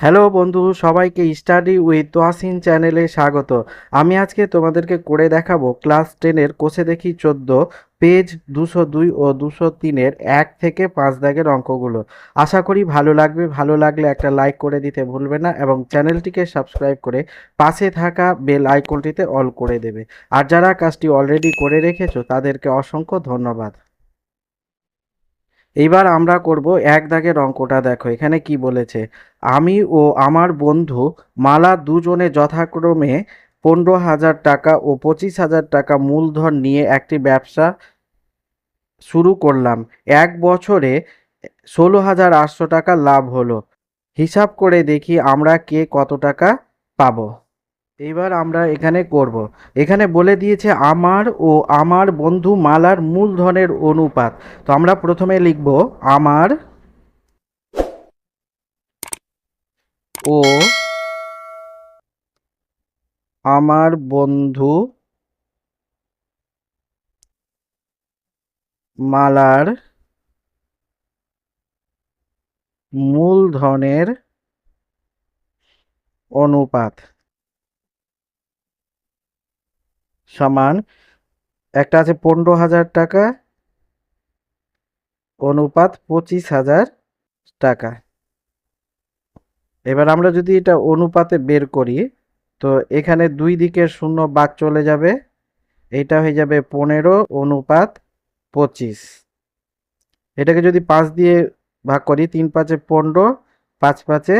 Hello বন্ধু, সবাইকে study with Toyasin চ্যানেলে স্বাগত। আমি আজকে তোমাদেরকে করে দেখাবো ক্লাস টেনের কোষে দেখি চোদ্দ, পেজ দুশো দুই ও দুশো তিনের এক থেকে পাঁচ দাগের অঙ্কগুলো। আশা করি ভালো লাগবে, ভালো লাগলে একটা লাইক করে দিতে ভুলবে না এবং চ্যানেলটিকে সাবস্ক্রাইব করে পাশে থাকা বেল আইকনটিতে অল করে দেবে। আর যারা কাজটি অলরেডি করে রেখেছো, তাদেরকে অসংখ্য ধন্যবাদ। এইবার আমরা করব এক দাগের অঙ্কটা দেখো, এখানে কি বলেছে? আমি ও আমার বন্ধু মালা দুজনে যথাক্রমে পনেরো হাজার টাকা ও পঁচিশ হাজার টাকা মূলধন নিয়ে একটি ব্যবসা শুরু করলাম। এক বছরে ষোলো হাজার আটশো টাকা লাভ হলো। হিসাব করে দেখি আমরা কে কত টাকা পাবো। এইবার আমরা এখানে করব। এখানে বলে দিয়েছে আমার ও আমার বন্ধু মালার মূলধনের অনুপাত। তো আমরা প্রথমে লিখব আমার ও আমার বন্ধু মালার মূলধনের অনুপাত। সমান একটা আছে পনেরো হাজার টাকা, অনুপাত পঁচিশ হাজার টাকা। এবার আমরা যদি এটা অনুপাতে বের করি, তো এখানে দুই দিকের শূন্য বাদ চলে যাবে, এটা হয়ে যাবে পনেরো, অনুপাত পঁচিশ। এটাকে যদি পাঁচ দিয়ে ভাগ করি, তিন পাঁচে পনেরো, পাঁচ পাঁচে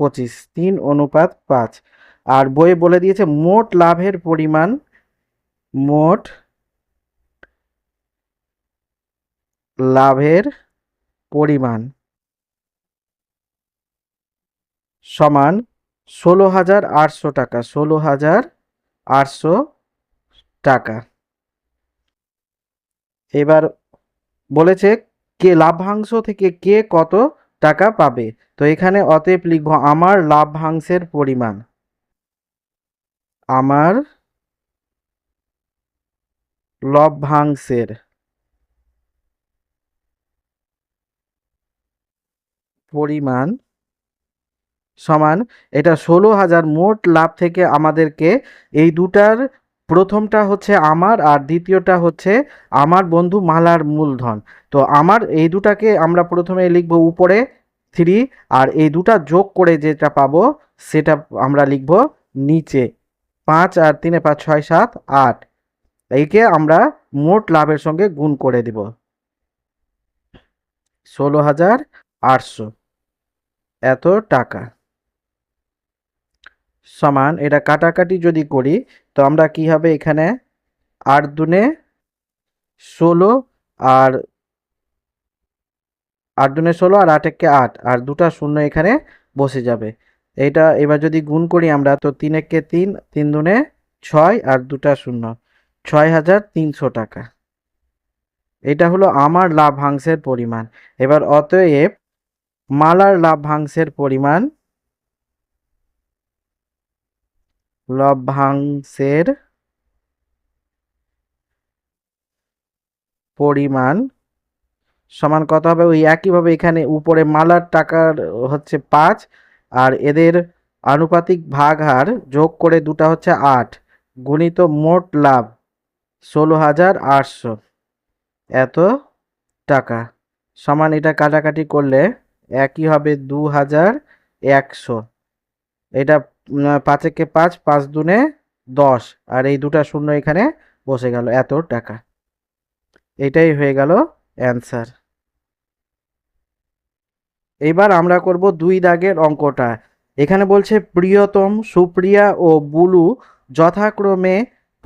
পঁচিশ, তিন অনুপাত পাঁচ। আর বইয়ে বলে দিয়েছে, মোট লাভের পরিমাণ মোট লাভের পরিমাণ সমান ষোলো হাজার আটশো টাকা, ষোলো হাজার আটশো টাকা। এবার বলেছে কে লাভ্যাংশ থেকে কে কত টাকা পাবে? তো এখানে অতএব লিখব, আমার লাভ্যাংশের পরিমাণ, আমার লভ্যাংশের। পরিমাণ সমান এটা ষোলো হাজার মোট লাভ থেকে আমাদেরকে এই দুটার প্রথমটা হচ্ছে আমার আর দ্বিতীয়টা হচ্ছে আমার বন্ধু মালার মূলধন। তো আমার এই দুটাকে আমরা প্রথমে লিখব উপরে থ্রি আর এই দুটা যোগ করে যেটা পাবো সেটা আমরা লিখব নিচে। পাঁচ আর তিনে পাঁচ, ছয়, সাত, আট। এইকে আমরা মোট লাভের সঙ্গে গুণ করে দিব। ষোলো হাজার আটশো। এত টাকা। সমান, এটা কাটাকাটি যদি করি, তো আমরা কি হবে এখানে? আট দুনে ষোলো আর আট দুনে ষোলো আর আট একে আট, আর দুটা শূন্য এখানে বসে যাবে। এটা এবার যদি গুণ করি আমরা, তো তিন একে তিন তিন দুনে ছয়, আর দুটা শূন্য। ছয় হাজার তিনশো টাকা। এটা হলো আমার লাভ্যাংশের পরিমাণ। এবার অতএব মালার লাভ্যাংশের পরিমাণ লভ্যাংশের পরিমাণ সমান কত হবে? ওই একইভাবে এখানে উপরে মালার টাকার হচ্ছে পাঁচ আর এদের আনুপাতিক ভাগ হার যোগ করে দুটা হচ্ছে আট। গুণিত মোট লাভ। ষোলো হাজার আটশো। এত টাকা। সমান এটা কাটাকাটি করলে একই হবে দু হাজার একশো। এটা পাঁচেকে পাঁচ পাঁচ দুনে দশ। আর এই দুটা শূন্য এখানে বসে গেল। এত টাকা। এটাই হয়ে গেল অ্যান্সার। এবার আমরা করব দুই দাগের অঙ্কটা। এখানে বলছে প্রিয়তম, সুপ্রিয়া ও বুলু যথাক্রমে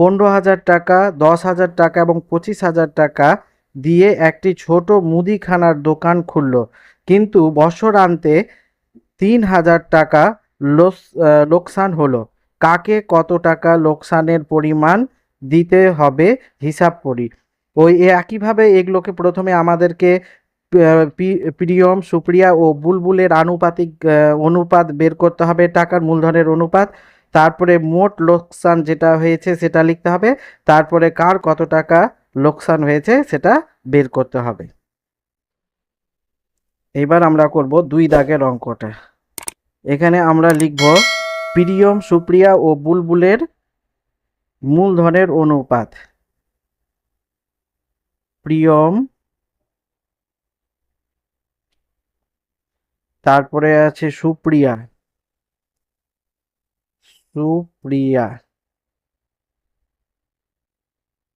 পনেরো হাজার টাকা, দশ হাজার টাকা এবং পঁচিশ হাজার টাকা দিয়ে একটি ছোট মুদিখানার দোকান খুলল। কিন্তু বছরান্তে তিন হাজার টাকা লোকসান হলো। কাকে কত টাকা লোকসানের পরিমাণ দিতে হবে হিসাব করি। ওই একইভাবে এগুলোকে প্রথমে আমাদেরকে প্রিয়ম, সুপ্রিয়া ও বুলবুলের আনুপাতিক অনুপাত বের করতে হবে, টাকার মূলধনের অনুপাত। তারপরে মোট লোকসান যেটা হয়েছে সেটা লিখতে হবে। তারপরে কার কত টাকা লোকসান হয়েছে সেটা বের করতে হবে। এবার আমরা করব দুই দাগের অঙ্কটা। এখানে আমরা লিখব, প্রিয়ম, সুপ্রিয়া ও বুলবুলের মূলধনের অনুপাত। প্রিয়ম, তারপরে আছে সুপ্রিয়া। সুপ্রিয়া।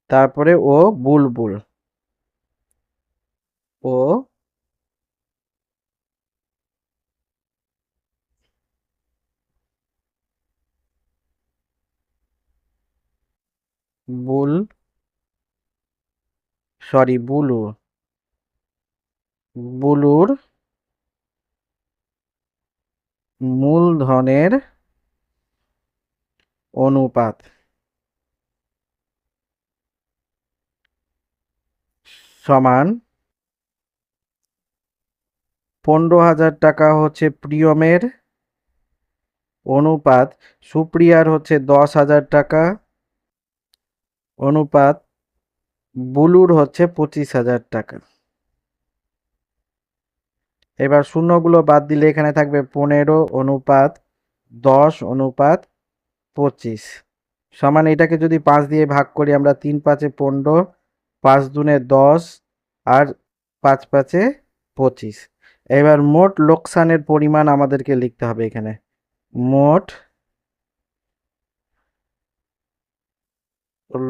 তারপরে ও বুলবুল। ও বুল সরি বুলু। বুলুর মূলধনের অনুপাত। সমান পনেরো হাজার টাকা হচ্ছে প্রিয়মের অনুপাত, সুপ্রিয়ার হচ্ছে দশ হাজার টাকা, অনুপাত বুলুর হচ্ছে পঁচিশ হাজার টাকা। এবার শূন্যগুলো বাদ দিলে এখানে থাকবে পনেরো অনুপাত দশ অনুপাত পঁচিশ। সমান এটাকে যদি পাঁচ দিয়ে ভাগ করি, আমরা তিন পাঁচে পনেরো, পাঁচ দুনে দশ, আর পাঁচ পাঁচে পঁচিশ। এবার মোট লোকসানের পরিমাণ আমাদেরকে লিখতে হবে এখানে। মোট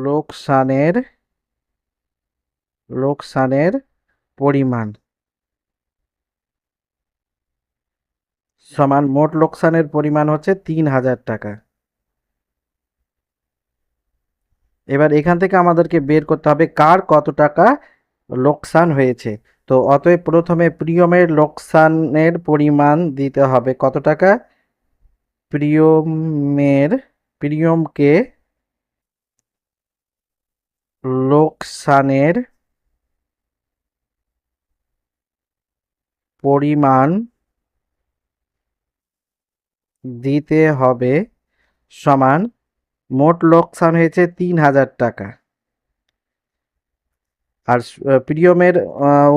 লোকসানের লোকসানের পরিমাণ। সমান মোট লোকসানের পরিমাণ হচ্ছে তিন হাজার টাকা। এবার এখান থেকে আমাদেরকে বের করতে হবে কার কত টাকা লোকসান হয়েছে। তো অতএব প্রথমে প্রিয়মের লোকসানের পরিমাণ দিতে হবে কত টাকা? প্রিয়মের, প্রিয়মকে লোকসানের পরিমাণ দিতে হবে সমান মোট লোকসান হয়েছে তিন হাজার টাকা। আর প্রিয়মের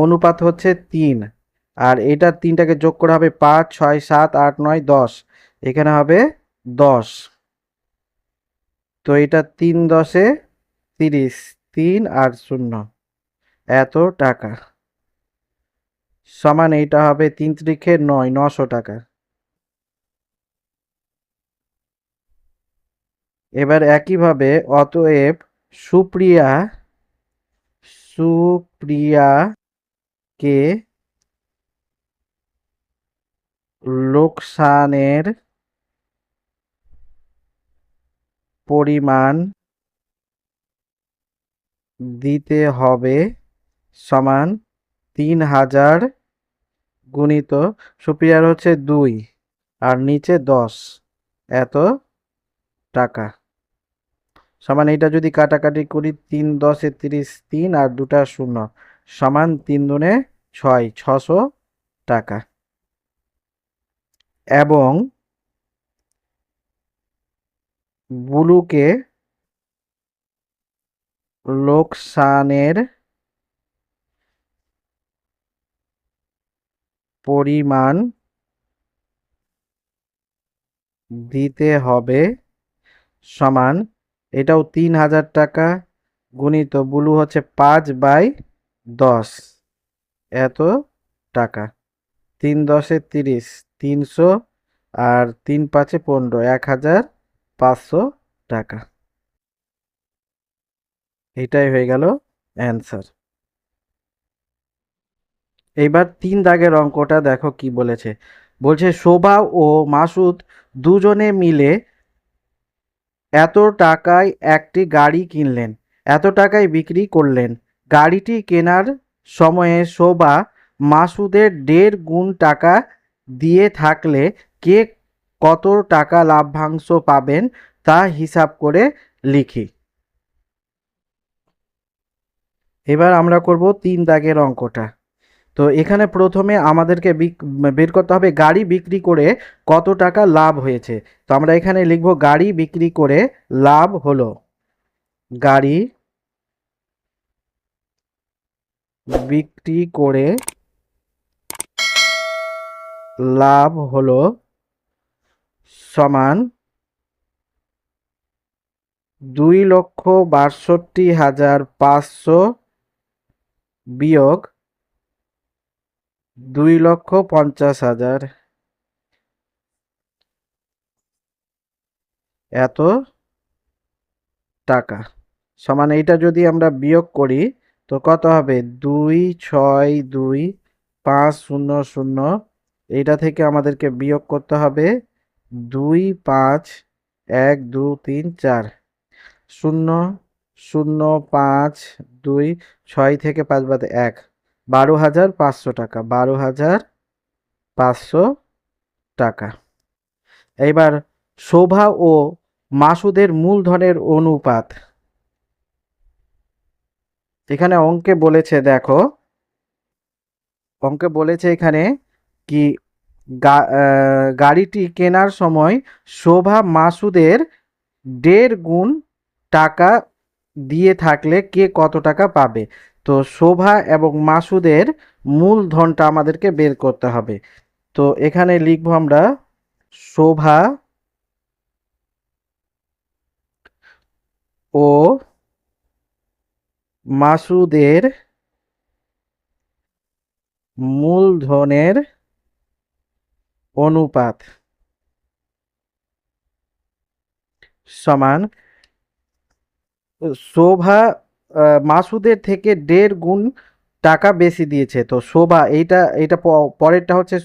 অনুপাত হচ্ছে তিন। আর এটার তিনটাকে যোগ করা হবে পাঁচ, ছয়, সাত, আট, নয়, দশ। এখানে হবে দশ। তো এটা তিন দশে তিরিশ। তিন আর শূন্য। এত টাকা। সমান এইটা হবে তিন ত্রিখে নয়, নশো টাকা। এবার একইভাবে অতএব সুপ্রিয়া, সুপ্রিয়াকে লোকসানের পরিমাণ দিতে হবে সমান তিন হাজার গুণিত সুপ্রিয়ার হচ্ছে দুই আর নিচে দশ। এত টাকা। সমান এটা যদি কাটাকাটি করি তিন দশে তিরিশ তিন আর দুটা শূন্য। সমান তিন দুনে ছয়, ছশো টাকা। এবং বুলুকে লোকসানের পরিমাণ দিতে হবে সমান, এটাও তিন হাজার টাকা, গুণিত বুলু হচ্ছে পাঁচ বাই দশ। এত টাকা। তিন দশে তিরিশ, তিনশো আর তিন পাঁচে পনেরো, এক হাজার পাঁচশো টাকা। এটাই হয়ে গেল অ্যান্সার। এইবার তিন দাগের অঙ্কটা দেখো কি বলেছে। বলছে শোভা ও মাসুদ দুজনে মিলে এত টাকায় একটি গাড়ি কিনলেন, এত টাকায় বিক্রি করলেন। গাড়িটি কেনার সময়ে শোভা মাসুদের দেড় গুণ টাকা দিয়ে থাকলে কে কত টাকা লাভ্যাংশ পাবেন তা হিসাব করে লিখি। এবার আমরা করব তিন দাগের অঙ্কটা। তো এখানে প্রথমে আমাদেরকে বের করতে হবে গাড়ি বিক্রি করে কত টাকা লাভ হয়েছে। তো আমরা এখানে লিখব গাড়ি বিক্রি করে লাভ হলো গাড়ি বিক্রি করে লাভ হলো সমান দুই লক্ষ বাষট্টি হাজার পাঁচশো বিয়োগ দুই লক্ষ পঞ্চাশ হাজার। এত টাকা। সমান এইটা যদি আমরা বিয়োগ করি, তো কত হবে? দুই, ছয়, দুই, পাঁচ, শূন্য শূন্য। এইটা থেকে আমাদেরকে বিয়োগ করতে হবে দুই, পাঁচ, এক, দু, তিন, চার। শূন্য শূন্য, পাঁচ, দুই, ছয় থেকে পাঁচ বাদে এক। বারো হাজার পাঁচশো টাকা, বারো হাজার পাঁচশো টাকা। এইবার শোভা ও মাসুদের মূলধনের অনুপাত। এখানে অঙ্কে বলেছে, দেখো, অঙ্কে বলেছে এখানে কি গাড়িটি কেনার সময় শোভা মাসুদের দেড় গুণ টাকা দিয়ে থাকলে কে কত টাকা পাবে? তো শোভা এবং মাসুদের মূলধনটা আমাদেরকে বের করতে হবে। তো এখানে লিখব আমরা, শোভা ও মাসুদের মূলধনের অনুপাত সমান শোভা মাসুদের থেকে দেড় গুণ টাকা বেশি দিয়েছে। তো শোভা, এইটা এইটা পরেরটা হচ্ছে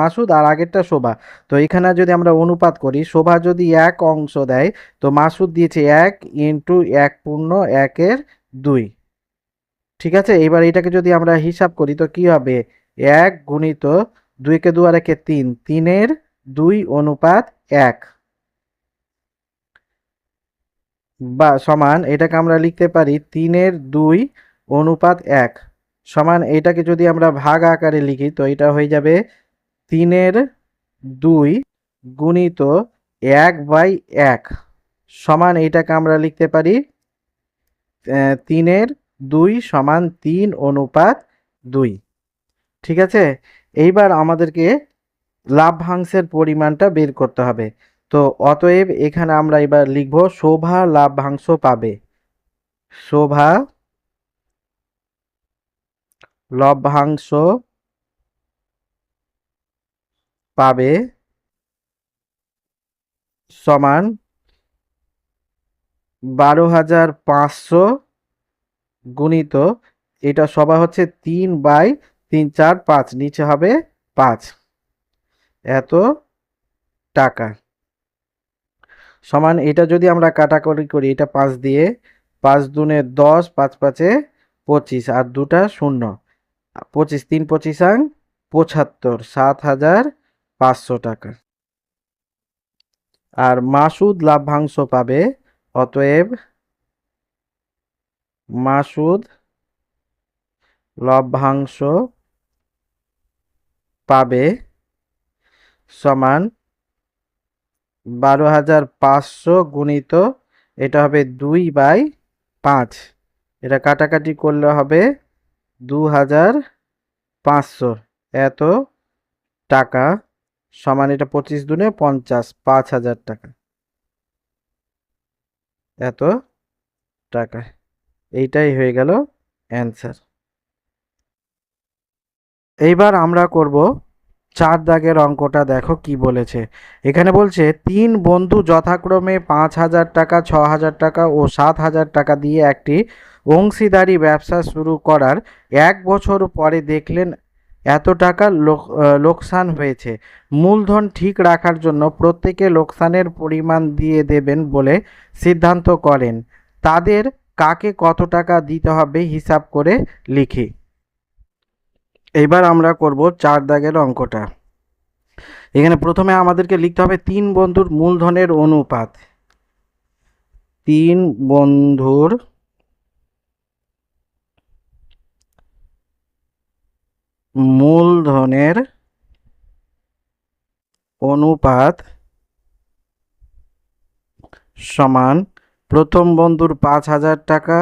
মাসুদ আর আগেরটা শোভা। তো এখানে যদি আমরা অনুপাত করি, শোভা যদি এক অংশ দেয়, তো মাসুদ দিয়েছে এক ইন্টু এক পূর্ণ একের দুই। ঠিক আছে? এবার এটাকে যদি আমরা হিসাব করি, তো কি হবে? এক গুণিত দুইকে দু আর একে তিন, তিনের দুই অনুপাত এক। বা সমান এটাকে আমরা লিখতে পারি তিনের দুই অনুপাত এক। সমান এটাকে যদি আমরা ভাগ আকারে লিখি, তো এটা হয়ে যাবে তিনের দুই গুণিত এক বাই এক। সমান এটাকে আমরা লিখতে পারি তিনের দুই সমান তিন অনুপাত দুই। ঠিক আছে? এইবার আমাদেরকে লাভ্যাংশের পরিমাণটা বের করতে হবে। তো অতএব এখানে আমরা এবার লিখব, শোভা লাভ্যাংশ পাবে। শোভা লভ্যাংশ পাবে সমান বারো হাজার পাঁচশো গুণিত, এটা সবা হচ্ছে তিন বাই তিন চার পাঁচ, নিচে হবে পাঁচ। এত টাকা। সমান এটা যদি আমরা কাটাকাটি করি, এটা পাঁচ দিয়ে পাঁচ দুনে দশ, পাঁচ পাঁচে পঁচিশ, আর দুটা শূন্য। পঁচিশ, তিন পঁচিশাং পঁচাত্তর, সাত হাজার পাঁচশো টাকা। আর মাসুদ লাভ্যাংশ পাবে, অতএব মাসুদ লভ্যাংশ পাবে সমান বারো হাজার পাঁচশো গুণিত, এটা হবে দুই বাই পাঁচ। এটা কাটাকাটি করলে হবে দু হাজার পাঁচশো। এত টাকা সমান এটা পঁচিশ দুনে পঞ্চাশ, পাঁচ হাজার টাকা। এত টাকা। এইটাই হয়ে গেল অ্যান্সার। এইবার আমরা করব চার দাগের অঙ্কটা দেখো কি বলেছে। এখানে বলছে, তিন বন্ধু যথাক্রমে পাঁচ হাজার টাকা, ছ হাজার টাকা ও সাত হাজার টাকা দিয়ে একটি অংশীদারি ব্যবসা শুরু করার এক বছর পরে দেখলেন এত টাকা লোক- লোকসান হয়েছে। মূলধন ঠিক রাখার জন্য প্রত্যেকে লোকসানের পরিমাণ দিয়ে দেবেন বলে সিদ্ধান্ত করেন। তাদের কাকে কত টাকা দিতে হবে হিসাব করে লিখি। এইবার আমরা করব চার দাগের অঙ্কটা। এখানে প্রথমে আমাদেরকে লিখতে হবে তিন বন্ধুর মূলধনের অনুপাত। তিন বন্ধুর মূলধনের অনুপাত সমান প্রথম বন্ধুর পাঁচ হাজার টাকা,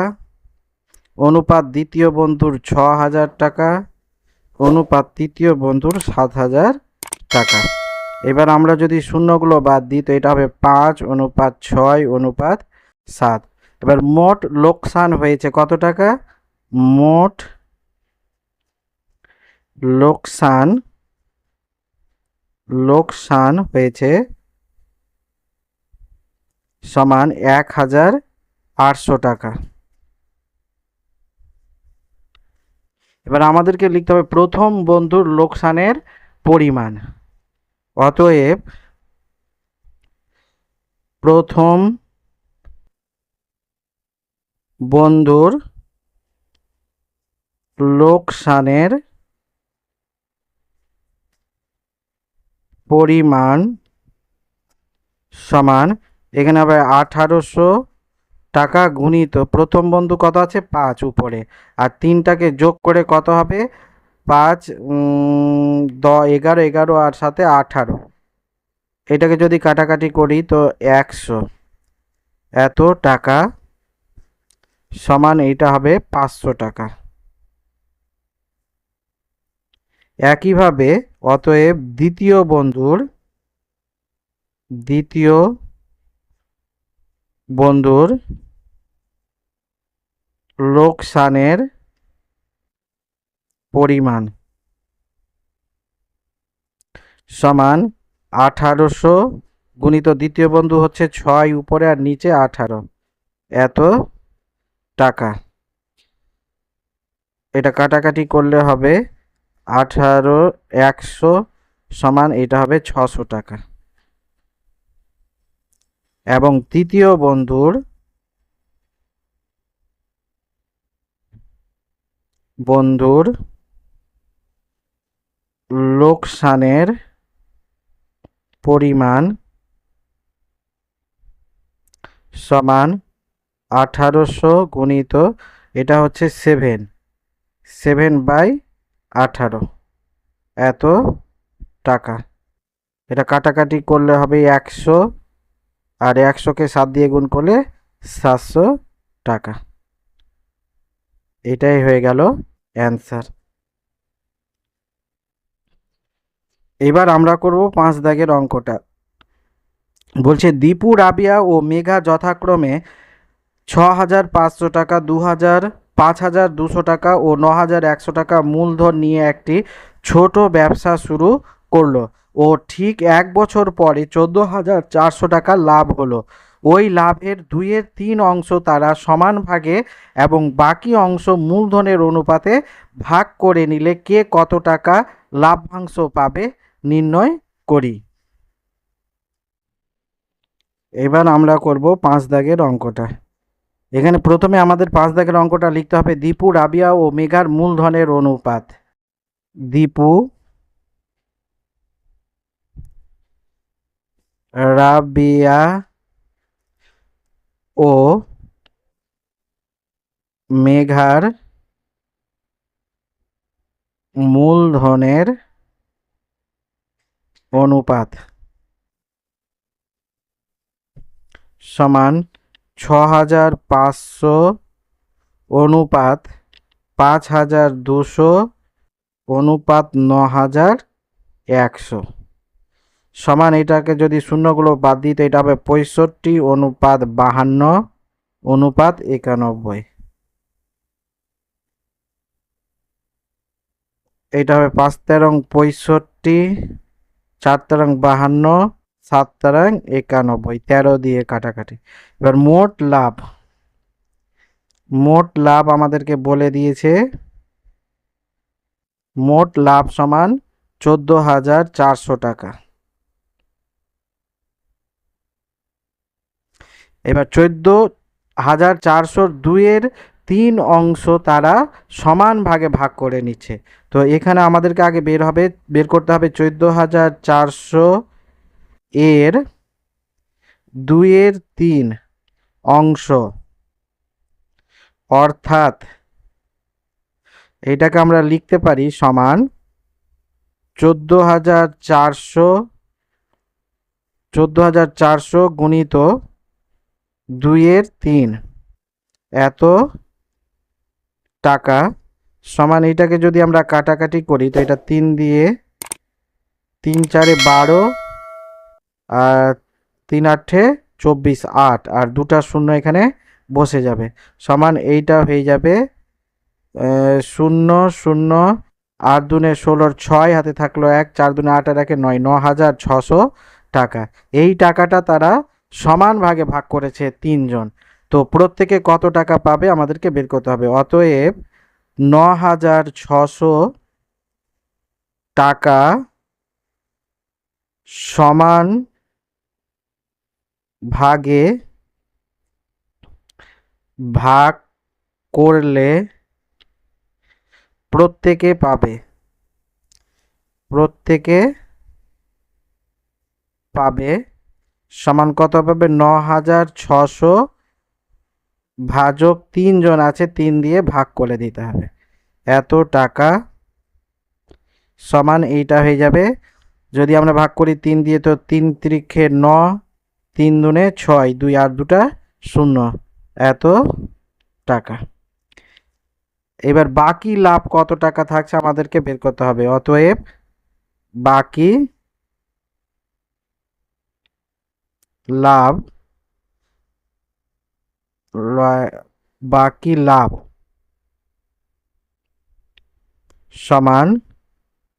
অনুপাত দ্বিতীয় বন্ধুর ছ হাজার টাকা অনুপাত তৃতীয় বন্ধুর সাত হাজার টাকা। এবার আমরা যদি শূন্যগুলো বাদ দিই, তো এটা হবে পাঁচ অনুপাত ছয় অনুপাত সাত। এবার মোট লোকসান হয়েছে কত টাকা? মোট লোকসান লোকসান হয়েছে সমান এক হাজার আটশো টাকা। এবার আমাদেরকে লিখতে হবে প্রথম বন্ধুর লোকসানের পরিমাণ। অতএব প্রথম বন্ধুর লোকসানের পরিমাণ সমান, এখানে হবে আঠারোশো টাকা গুণিত প্রথম বন্ধু কত আছে? পাঁচ উপরে। আর তিনটাকে যোগ করে কত হবে? পাঁচ দ, এগারো এগারো আর সাথে আঠারো। এটাকে যদি কাটাকাটি করি তো একশো। এত টাকা সমান এইটা হবে পাঁচশো টাকা। একইভাবে অতএব দ্বিতীয় বন্ধুর দ্বিতীয় বন্ধুর লোকসানের পরিমাণ সমান আঠারোশো গুণিত দ্বিতীয় বন্ধু হচ্ছে ছয়, উপরে আর নিচে আঠারো। এত টাকা। এটা কাটাকাটি করলে হবে আঠারো একশো সমান, এটা হবে ছশো টাকা। এবং তৃতীয় বন্ধুর বন্ধুর লোকসানের পরিমাণ সমান আঠারোশো গুণিত, এটা হচ্ছে সেভেন সেভেন বাই আঠারো। এত টাকা। এটা কাটাকাটি করলে হবে একশো আর একশোকে সাত দিয়ে গুণ করলে সাতশো টাকা। এটাই হয়ে গেল অ্যান্সার এবার আমরা করব পাঁচ দাগের অঙ্কটা। বলছে, দীপু, রাবিয়া ও মেঘা যথাক্রমে ছ হাজার পাঁচশো টাকা দু হাজার পাঁচ হাজার দুশো টাকা ও ন হাজার একশো টাকা মূলধন নিয়ে একটি ছোট ব্যবসা শুরু করল। ও ঠিক এক বছর পরে চোদ্দ হাজার চারশো টাকা লাভ হলো। ওই লাভের দুইয়ের তিন অংশ তারা সমান ভাগে এবং বাকি অংশ মূলধনের অনুপাতে ভাগ করে নিলে কে কত টাকা লাভ্যাংশ পাবে নির্ণয় করি। এবার আমরা করব পাঁচ দাগের অঙ্কটা। এখানে প্রথমে আমাদের পাঁচ দাগের অঙ্কটা লিখতে হবে। দীপু, রাবিয়া ও মেঘার মূলধনের অনুপাত। দীপু রাবিয়া ও মেঘার মূলধনের অনুপাত সমান ছ হাজার পাঁচশো অনুপাত পাঁচ হাজার দুশো অনুপাত ন হাজার একশো। সমান এটাকে যদি শূন্যগুলো বাদ দিই, তো এটা হবে পঁয়ষট্টি অনুপাত বাহান্ন, অনুপাত একানব্বই। এটা হবে পাঁচ তেরং পঁয়ষট্টি, চার তেরং বাহান্ন, সাত তেরং একানব্বই। তেরো দিয়ে কাটাকাটি। এবার মোট লাভ। মোট লাভ আমাদেরকে বলে দিয়েছে, মোট লাভ সমান চোদ্দ হাজার চারশো টাকা। এবার চোদ্দ হাজার চারশোর দুইয়ের তিন অংশ তারা সমান ভাগে ভাগ করে নিচ্ছে। তো এখানে আমাদেরকে আগে বের হবে, বের করতে হবে চোদ্দ হাজার চারশো এর দুইয়ের তিন অংশ। অর্থাৎ এটাকে আমরা লিখতে পারি সমান চোদ্দ হাজার চারশো, চোদ্দ হাজার চারশো গুণিত দুইয়ের তিন। এত টাকা সমান এটাকে যদি আমরা কাটাকাটি করি, তো এটা তিন দিয়ে তিন চারে বারো আর তিন আটে চব্বিশ আট, আর দুটা শূন্য এখানে বসে যাবে। সমান এইটা হয়ে যাবে শূন্য শূন্য, আট দুনে ষোলোর ছয় হাতে থাকল এক, চার দুনে আট আর একে নয়, ন হাজার ছশো টাকা। এই টাকাটা তারা সমান ভাগে ভাগ করেছে তিনজন। তো প্রত্যেকে কত টাকা পাবে আমাদেরকে বের করতে হবে। অতএব ন হাজার ছশো টাকা সমান ভাগে ভাগ করলে প্রত্যেকে পাবে। প্রত্যেকে পাবে সমান কত পাবে? ন হাজার ছশো ভাজক তিনজন আছে, তিন দিয়ে ভাগ করে দিতে হবে। এত টাকা সমান এইটা হয়ে যাবে। যদি আমরা ভাগ করি তিন দিয়ে, তো তিন ত্রিখে ন, তিন দুনে ছয়, দুই আর দুটা শূন্য। এত টাকা। এবার বাকি লাভ কত টাকা থাকছে আমাদেরকে বের করতে হবে। অতএব বাকি লাভ বাকি লাভ সমান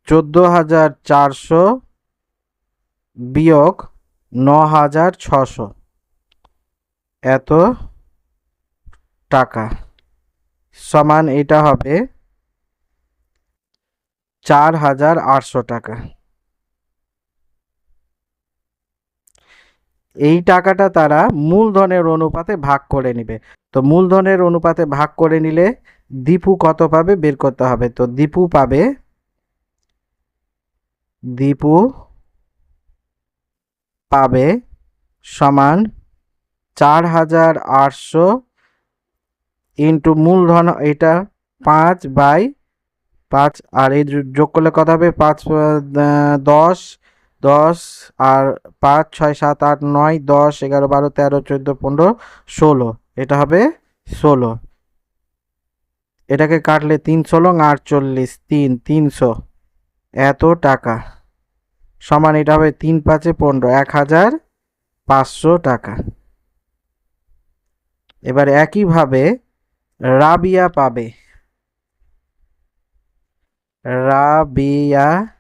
চোদ্দ হাজার চারশো বিয়োগ ন হাজার ছশো। এত টাকা। সমান এটা হবে চার হাজার আটশো টাকা। এই টাকাটা তারা মূলধনের অনুপাতে ভাগ করে নেবে। তো মূলধনের অনুপাতে ভাগ করে নিলে দীপু কত পাবে? বের করতে হবে। তো দীপু পাবে দীপু পাবে সমান চার হাজার আটশো ইন্টু মূলধন এটা পাঁচ বাই পাঁচ, আর এই যোগ করলে কত হবে? পাঁচ দশ দশ আর পাঁচ, ছয়, সাত, আট, নয়, দশ, এগারো, বারো, তেরো, চোদ্দ, পনেরো, ষোলো। এটা হবে ষোলো। এটাকে কাটলে তিন ষোলো আটচল্লিশ, তিন, তিনশো। এত টাকা। সমান এটা হবে তিন, পাঁচে পনেরো, এক হাজার পাঁচশো টাকা। এবার একইভাবে রাবিয়া পাবে। রাবিয়া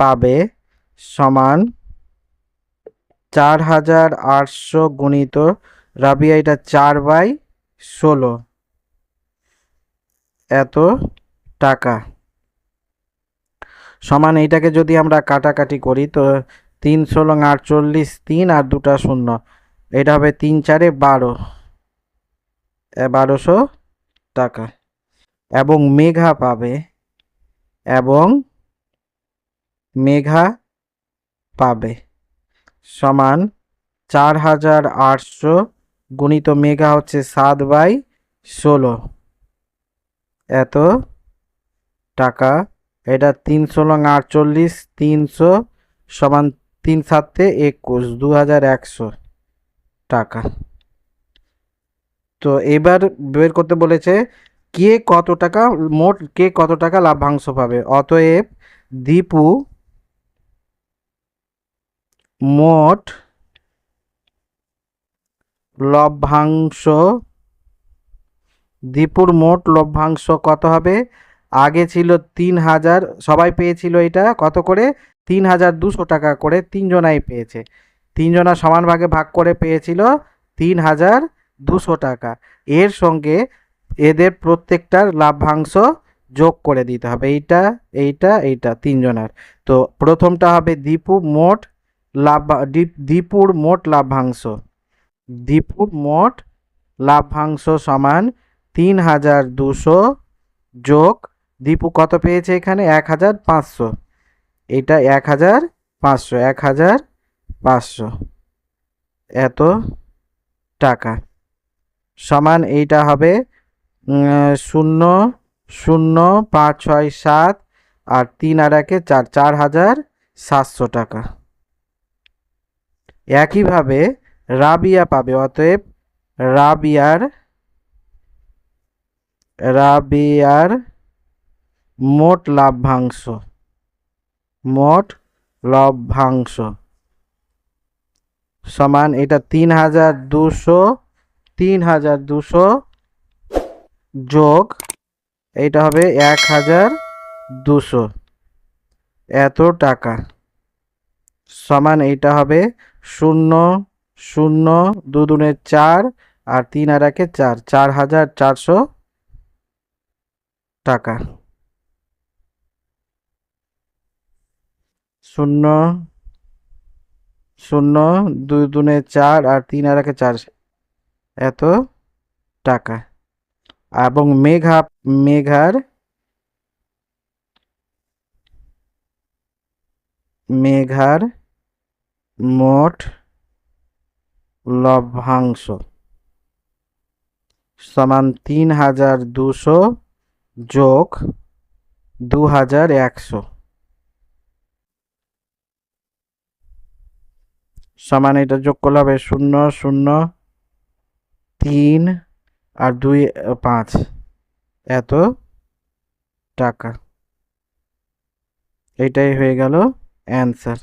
পাবে সমান চার হাজার আটশো গুণিত, রাবিয়া এটা চার বাই ষোলো। এত টাকা। সমান এইটাকে যদি আমরা কাটাকাটি করি তো তিন ষোলো আটচল্লিশ তিন আর দুটা শূন্য। এটা হবে তিন চারে বারো। বারোশো টাকা। এবং মেঘা পাবে এবং মেঘা পাবে। সমান চার হাজার আটশো গুণিত মেঘা হচ্ছে সাত বাই ষোলো। এত টাকা। এটা তিন ষোলো আটচল্লিশ, তিনশো সমান তিন সাতে একুশ, দু হাজার একশো টাকা। তো এবার বের করতে বলেছে, কে কত টাকা মোট, কে কত টাকা লাভ্যাংশ পাবে? অতএব দীপু মোট লভ্যাংশ দীপুর মোট লভ্যাংশ কত হবে? আগে ছিল তিন হাজার, সবাই পেয়েছিল এটা কত করে? তিন হাজার দুশো টাকা করে তিনজনাই পেয়েছে। তিনজনা সমান ভাগে ভাগ করে পেয়েছিল তিন হাজার দুশো টাকা। এর সঙ্গে এদের প্রত্যেকটার লাভ্যাংশ যোগ করে দিতে হবে। এইটা এইটা এইটা তিনজনের তো প্রথমটা হবে দীপু মোট লাভ দীপ- দীপুর মোট লাভ্যাংশ দীপুর মোট লাভ্যাংশ সমান তিন হাজার দুশো যোগ দীপু কত পেয়েছে এখানে? এক হাজার পাঁচশো। এটা এক হাজার পাঁচশো, এক হাজার পাঁচশো। এত টাকা। সমান এইটা হবে শূন্য শূন্য, পাঁচ, ছয়, সাত, আর তিন আর একে চার চার হাজার সাতশো টাকা। একইভাবে রাবিয়া পাবে, অতএব রাবিয়ার রাবিয়ার মোট লাভ্যাংশ, মোট লভ্যাংশ সমান এটা তিন হাজার দুশো তিন হাজার দুশো যোগ এইটা হবে এক হাজার দুশো। এত টাকা। সমান এইটা হবে শূন্য শূন্য দু দুনে চার আর তিন আর একে চার চার হাজার চারশো টাকা। শূন্য শূন্য, দুই দুনে চার আর তিন আর একে চার, এত টাকা। এবং মেঘা, মেঘার মেঘার মোট লভ্যাংশ সমান তিন হাজার দুশো যোগ দু হাজার একশো। সমান এটা যোগ করলে হবে শূন্য শূন্য, তিন আর দুই, পাঁচ। এত টাকা। এটাই হয়ে গেল অ্যান্সার